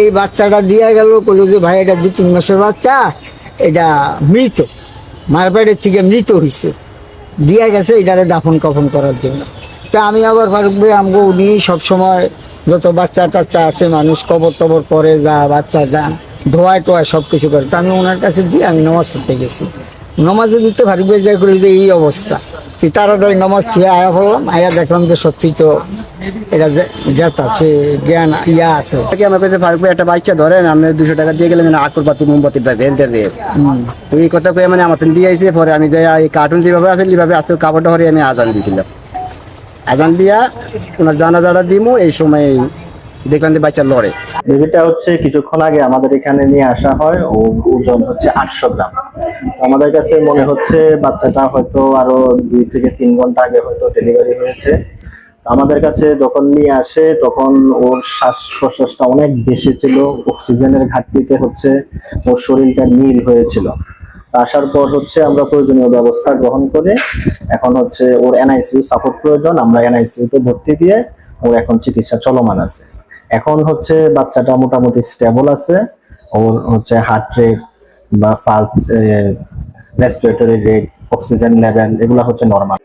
এই বাচ্চাটা দিয়ে গেল বলল যে ভাই, এটা দু তিন মাসের বাচ্চা, এটা মৃত। মার পেটের থেকে মৃত হয়েছে দিয়ে গেছে এটারে দাফন কাফন করার জন্য। তা আমি আবার ফারুক ভাই, আমগো উনি সবসময় যত বাচ্চা টাচ্চা আছে, মানুষ কবর টবর পরে যা, বাচ্চা যা, ধোয়ায় টোয়ায় সব কিছু করে। তা আমি ওনার কাছে দিয়ে আমি নামাজ পড়তে গেছি। নামাজের ভিতরে ফারুক ভাই যা করি যে এই অবস্থা। তাড়াতাড়ি নামাজ ছুঁয়ে আয়া পড়লাম আয়া দেখলাম যে সত্যি তো এটা জেত আছে জ্ঞান ইয়া আছে। আমার কাছে ফারুক ভাই একটা বাচ্চা ধরেন আমি দুশো টাকা দিয়ে গেলাম মানে আকরবাতি মোমবাতি ভেন্টার দিয়ে। তো এই কথা কয়ে মানে আমার দিয়ে আইসে পরে আমি যাই এই কার্টুন যেভাবে আছে এইভাবে আজকে কাপড়টা হরে আমি আজান দিয়েছিলাম। আজান দিয়া ওনার জানা জানা দিমু এই সময় দেখলাম যে বাচ্চা লড়ে। বেবিটা হচ্ছে কিছুক্ষণ আগে আমাদের এখানে নিয়ে আসা হয় ও ওজন হচ্ছে আটশো গ্রাম। আমাদের কাছে মনে হচ্ছে বাচ্চাটা হয়তো আরও দুই থেকে তিন ঘণ্টা আগে হয়তো ডেলিভারি হয়েছে। আমাদের কাছে যখন নিয়ে আসে, তখন ওর শ্বাস প্রশ্বাসটা অনেক বেশি ছিল, অক্সিজেনের ঘাটতিতে হচ্ছে ওর শরীরটা নীল হয়েছিল। আসার পর হচ্ছে আমরা প্রয়োজনীয় ব্যবস্থা গ্রহণ করে এখন হচ্ছে ওর এনআইসিউ সাপোর্ট প্রয়োজন, আমরা এনআইসিউ তে ভর্তি দিয়ে ওর এখন চিকিৎসা চলমান আছে। এখন হচ্ছে বাচ্চাটা মোটামুটি স্টেবল আছে, ওর হচ্ছে হার্ট রেট বা pulse respiratory rate oxygen level এগুলো হচ্ছে নর্মাল